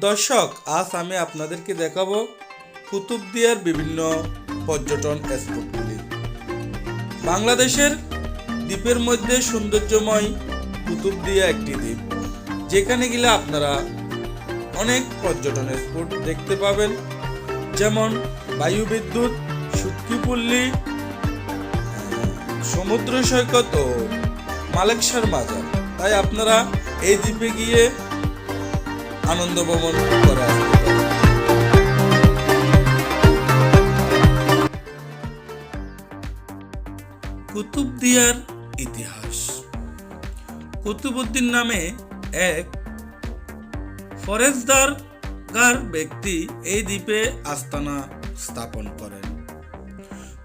দর্শক, আজ আমি আপনাদেরকে দেখাবো কুতুবদিয়ার বিভিন্ন পর্যটন স্পটগুলি। বাংলাদেশের দ্বীপের মধ্যে সৌন্দর্যময় কুতুবদিয়া একটি দ্বীপ, যেখানে গেলে আপনারা অনেক পর্যটন স্পট দেখতে পাবেন, যেমন বায়ু বিদ্যুৎ সুটকিপল্লী সমুদ্র সৈকত ও মালেকশার বাজার। তাই আপনারা এই দ্বীপে গিয়ে আনন্দ ভ্রমণ করে কুতুবদিয়ার ইতিহাস। কুতুবুদ্দিন নামে এক ফরেজদার গার ব্যক্তি এই দ্বীপে আস্তানা স্থাপন করেন।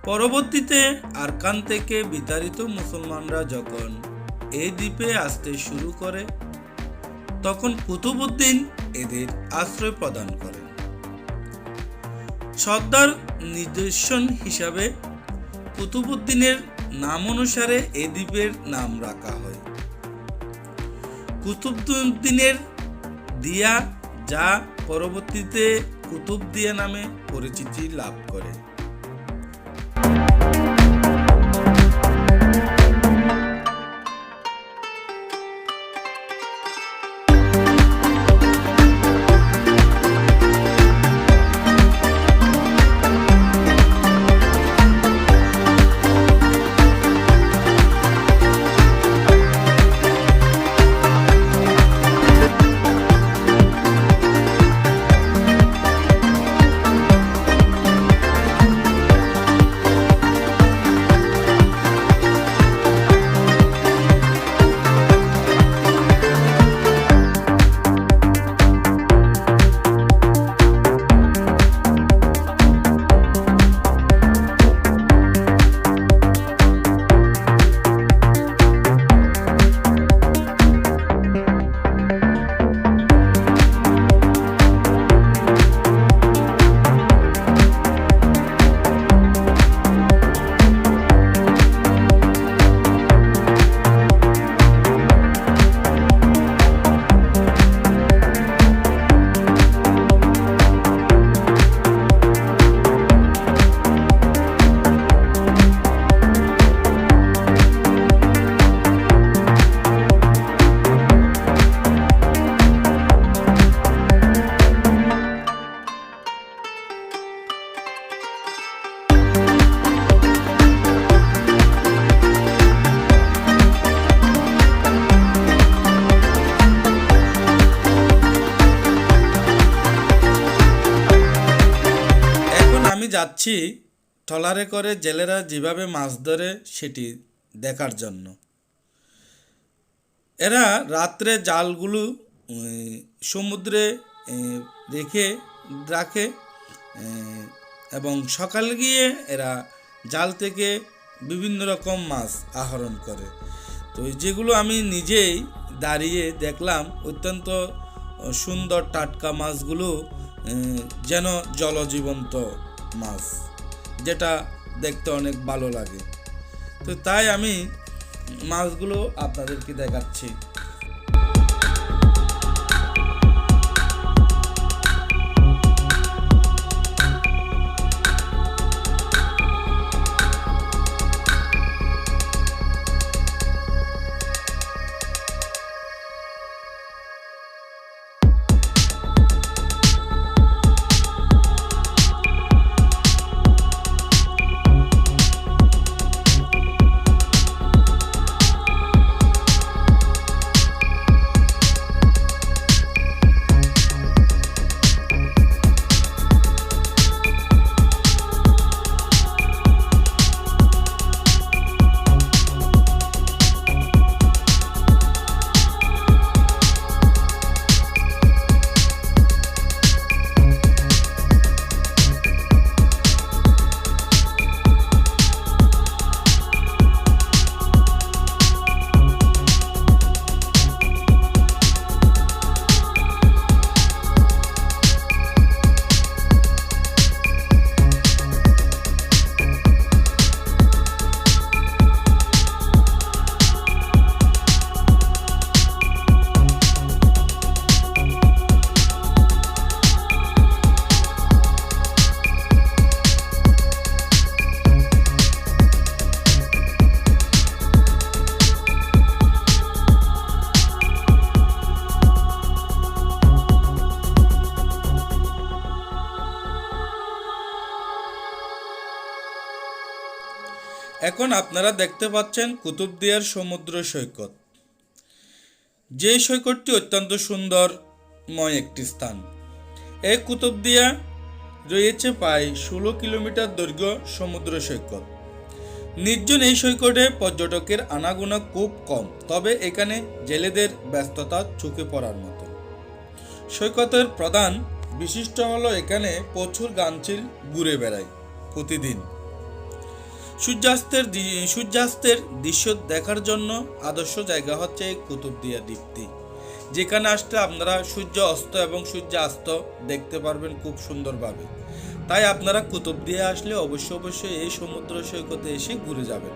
পরবর্তীতে আরকান থেকে বিতাড়িত মুসলমানরা যখন এই দ্বীপে আসতে শুরু করে তখন কুতুবুদ্দিন এদের আশ্রয় প্রদান করেন। সর্দার নিদর্শন হিসাবে কুতুবুদ্দিনের নাম অনুসারে এ দ্বীপের নাম রাখা হয়। কুতুবুদ্দিনের দিয়া যা পরবর্তীতে কুতুবদিয়া নামে পরিচিতি লাভ করে। যাচ্ছি ট্রলারে করে জেলেরা যেভাবে মাছ ধরে সেটি দেখার জন্য। এরা রাত্রে জালগুলো সমুদ্রে রেখে রাখে এবং সকালে গিয়ে এরা জাল থেকে বিভিন্ন রকম মাছ আহরণ করে। তো যেগুলো আমি নিজেই দাঁড়িয়ে দেখলাম, অত্যন্ত সুন্দর টাটকা মাছগুলো যেন জলজীবন্ত মাছ যেটা দেখতে অনেক ভালো লাগে। তো তাই আমি মাছগুলো আপনাদেরকে দেখাচ্ছি। এখন আপনারা দেখতে পাচ্ছেন কুতুবদিয়ার সমুদ্র সৈকত। যে সৈকতটি অত্যন্ত সুন্দরময় একটি স্থান। এই কুতুবদিয়া রয়েছে প্রায় ষোলো কিলোমিটার দৈর্ঘ্য সমুদ্র সৈকত। নির্জন এই সৈকতে পর্যটকের আনাগোনা খুব কম, তবে এখানে জেলেদের ব্যস্ততা চোখে পড়ার মতো। সৈকতের প্রধান বিশিষ্ট হলো এখানে প্রচুর গানচিল ঘুরে বেড়ায় প্রতিদিন। সূর্যাস্তের সূর্যাস্তের দৃশ্য দেখার জন্য আদর্শ জায়গা হচ্ছে কুতুবদিয়া দ্বীপটি। যেখানে আসলে আপনারা সূর্য অস্ত এবং সূর্যাস্ত দেখতে পারবেন খুব সুন্দরভাবে। তাই আপনারা কুতুবদিয়া আসলে অবশ্যই অবশ্যই এই সমুদ্র সৈকতে এসে ঘুরে যাবেন।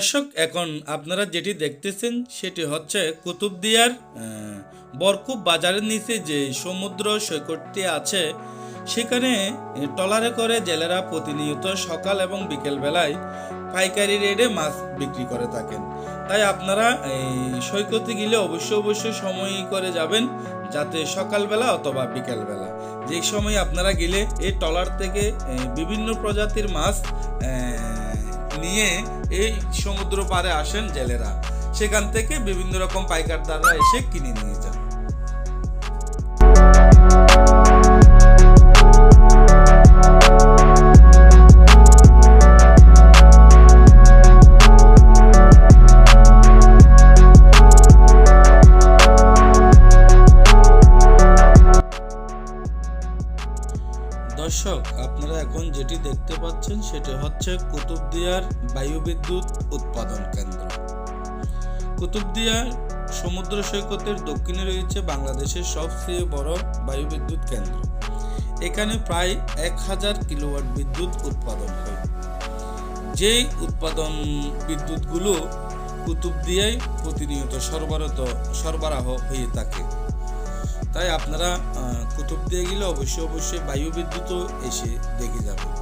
দর্শক এখন আপনারা যেটি দেখতেছেন সেটি হচ্ছে কুতুবদিয়ার বরকুব বাজারের নিচে যে সমুদ্র সৈকতটি আছে সেখানে এ, ট্রলারে করে জেলেরা প্রতিনিয়ত সকাল এবং বিকেল বেলায় পাইকারি রেটে মাছ বিক্রি করে থাকেন। তাই আপনারা এই সৈকতে গেলে অবশ্যই অবশ্যই সময় করে যাবেন যাতে সকালবেলা অথবা বিকেলবেলা। যেই সময় আপনারা গেলে এই ট্রলার থেকে বিভিন্ন প্রজাতির মাছ নিয়ে এই সমুদ্র পারে আসেন জেলেরা। সেখান থেকে বিভিন্ন রকম পাইকার দ্বারা এসে কিনে নিয়ে যান। হচ্ছে কুতুবদিয়ার বায়ুবিদ্যুৎ উৎপাদন কেন্দ্র। কুতুবদিয়ার সমুদ্র সৈকতের দক্ষিণে রয়েছে বাংলাদেশের সবচেয়ে বড় বায়ুবিদ্যুৎ কেন্দ্র। এখানে প্রায় এক হাজার কিলোওয়াট বিদ্যুৎ উৎপাদন হয়। যেই উৎপাদন বিদ্যুৎগুলো কুতুবদিয়ায় প্রতিনিয়ত সরবরাহ সরবরাহ হয়ে থাকে। তাই আপনারা আহ, কুতুব দিয়ে গেলে অবশ্যই অবশ্যই বায়ু বিদ্যুৎও এসে দেখে যাবেন।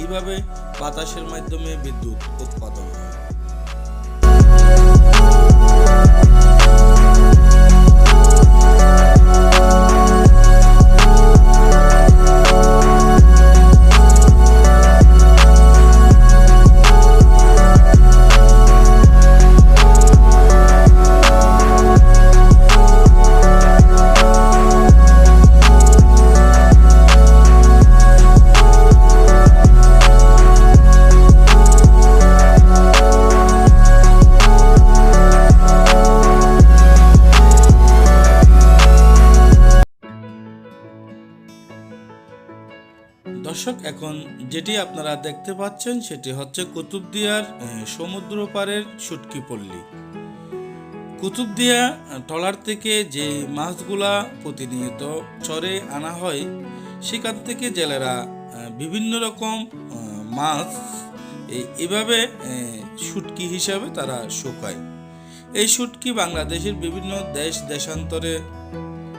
কীভাবে বাতাসের মাধ্যমে বিদ্যুৎ উৎপাদন এখন যেটি আপনারা দেখতে পাচ্ছেন সেটি হচ্ছে কুতুবদিয়ার সমুদ্র পাড়ের সুটকি পল্লী। কুতুবদিয়া ট্রলার থেকে যে মাছগুলা প্রতিনিয়ত চরে আনা হয়, সেখান থেকে জেলেরা বিভিন্ন রকম মাছ এভাবে শুটকি হিসাবে তারা শুকায়। এই শুটকি বাংলাদেশের বিভিন্ন দেশ, দেশান্তরে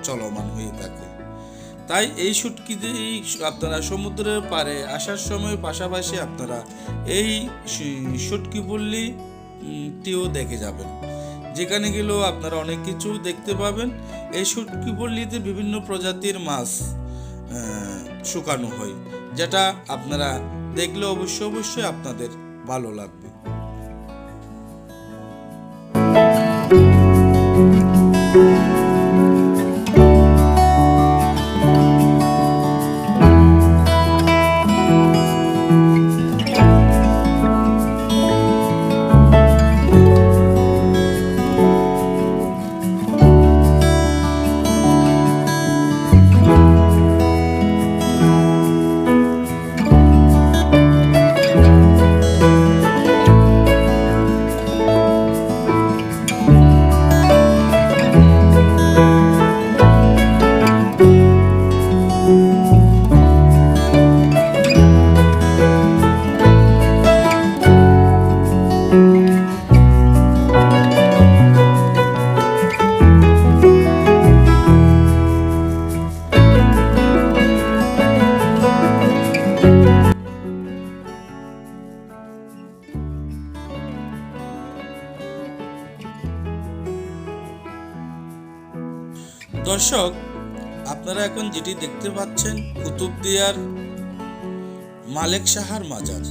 চলমান হয়ে থাকে। তাই এই শুটকি দিয়ে আপনারা সমুদ্রের পাড়ে আসার সময় পাশাপাশি আপনারা এই শুটকি পল্লী টিও দেখে যাবেন। যেখানে গেলেও আপনারা অনেক কিছু দেখতে পাবেন। এই শুটকি পল্লীতে বিভিন্ন প্রজাতির মাছ শুকানো হয়, যেটা আপনারা দেখলে অবশ্যই অবশ্যই আপনাদের ভালো লাগবে। দর্শক, আপনারা এখন যেটি দেখতে পাচ্ছেন, কুতুবদিয়ার মালেক সাহার মাজার।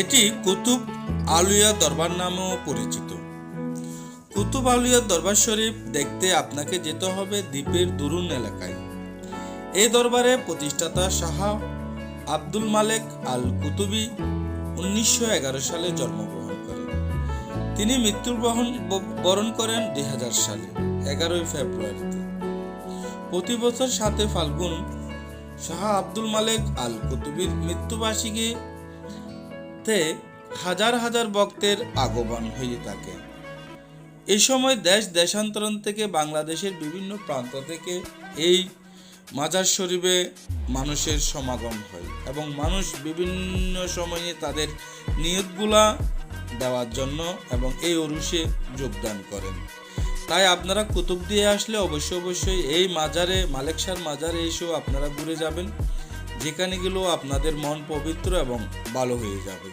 এটি কুতুব আলুয়া দরবার নামেও পরিচিত। কুতুব আলুয়া দরবার শরীফ দেখতে আপনাকে যেতে হবে দ্বীপের দুরুন এলাকায়। এই দরবারে প্রতিষ্ঠাতা শাহ আব্দুল মালেক আল কুতুবি উনিশশো এগারো সালে জন্মগ্রহণ তিনি মৃত্যুবরণ বরণ করেন দু হাজার সালে, এগারোই ফেব্রুয়ারিতে। প্রতি বছর সাতে ফাল্গুন শাহ আব্দুল মালেক আল কুতুবির মৃত্যুবার্ষিকীতে হাজার হাজার ভক্তের আগমন হয়ে থাকে। এই সময় দেশ দেশান্তরণ থেকে বাংলাদেশের বিভিন্ন প্রান্ত থেকে এই মাজার শরীফে মানুষের সমাগম হয় এবং মানুষ বিভিন্ন সময়ে তাদের নিয়তগুলা দেওয়ার জন্য এবং এই অরুষে যোগদান করেন। তাই আপনারা কুতুব দিয়ে আসলে অবশ্যই অবশ্যই এই মাজারে মালেকশার মাজারে এসেও আপনারা ঘুরে যাবেন, যেখানে গেলেও আপনাদের মন পবিত্র এবং ভালো হয়ে যাবে।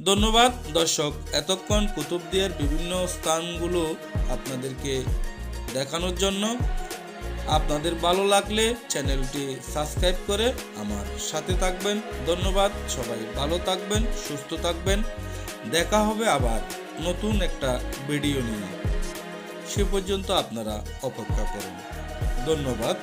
ধন্যবাদ দর্শক, এতক্ষণ কুতুব কুতুবদিয়ার বিভিন্ন স্থানগুলো আপনাদেরকে দেখানোর জন্য। আপনাদের ভালো লাগলে চ্যানেলটি সাবস্ক্রাইব করে আমার সাথে থাকবেন। ধন্যবাদ, সবাই ভালো থাকবেন, সুস্থ থাকবেন। দেখা হবে আবার নতুন একটা ভিডিও নিয়ে। সে পর্যন্ত আপনারা অপেক্ষা করুন। ধন্যবাদ।